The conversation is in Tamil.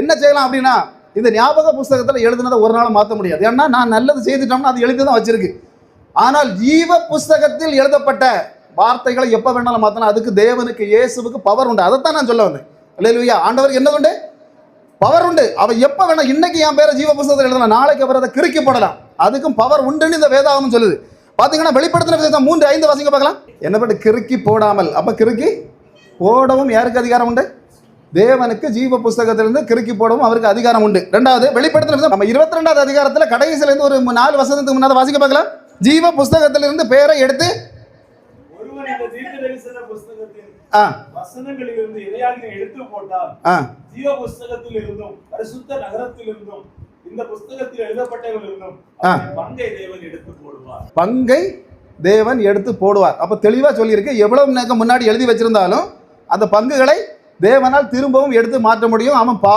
என்ன செய்யலாம் அப்படின்னா இந்த ஞாபக புஸ்தகத்தில் எழுதுனதை ஒரு நாள் மாற்ற முடியாது. ஏன்னா நான் நல்லது செய்துட்டோம்னா அது எழுதி தான் வச்சிருக்கு. ஆனால் ஜீவ புஸ்தகத்தில் எழுதப்பட்ட வார்த்தைகளை எப்போ வேணாலும் மாற்றலாம் அதுக்கு தேவனுக்கு இயேசுவுக்கு பவர் உண்டு. அதைத்தான் நான் சொல்ல வந்தேன். இல்லையா ஆண்டவருக்கு என்ன உண்டு? பவர் உண்டு. அவ எப்போ வேணா இன்னைக்கு என் பேரை ஜீவ புஸ்தகத்தில் எழுதலாம். நாளைக்கு அவர் அதை கிறுக்கி போடலாம். அதுக்கும் பவர் உண்டுன்னு இந்த வேதாகமம் சொல்லுது. பார்த்தீங்கன்னா வெளிப்படுத்தின விதத்தை மூன்று ஐந்து வாசிங்க பார்க்கலாம். என்ன பண்ணு கிறுக்கி போடாமல். அப்போ கிறுக்கி போடவும் யாருக்கு அதிகாரம் உண்டு? தேவனுக்கு ஜீவ புஸ்தகத்திலிருந்து கிறுக்கி போடவும் அவருக்கு அதிகாரம் உண்டு. ரெண்டாவது வெளிப்படுத்தின விதம் நம்ம இருபத்தி ரெண்டாவது அதிகாரத்துல கடைசியில இருந்து ஒரு நாலு வருஷத்துக்கு முன்னாடி வாசிக்க பார்க்கலாம். ஜீவ புஸ்தகத்திலிருந்து பேரை எடுத்து வசனங்களிலிருந்து எதையாக எடுத்து போட்டால் ஆ. ஜீவ புஸ்தகத்தில் இருந்தும் பரிசுத்த நகரத்தில் இருந்தும் இந்த புஸ்தகத்தில் எழுதப்பட்டவர்கள் இருந்தும் ஆ. பங்கை தேவன் எடுத்து போடுவார். பங்கை தேவன் எடுத்து போடுவார். அப்ப தெளிவா சொல்லியிருக்கு எவ்வளவு முன்னாடி எழுதி வச்சிருந்தாலும் அந்த பங்குகளை தேவனால் திரும்பவும் எடுத்து மாற்ற முடியும். அவன் பா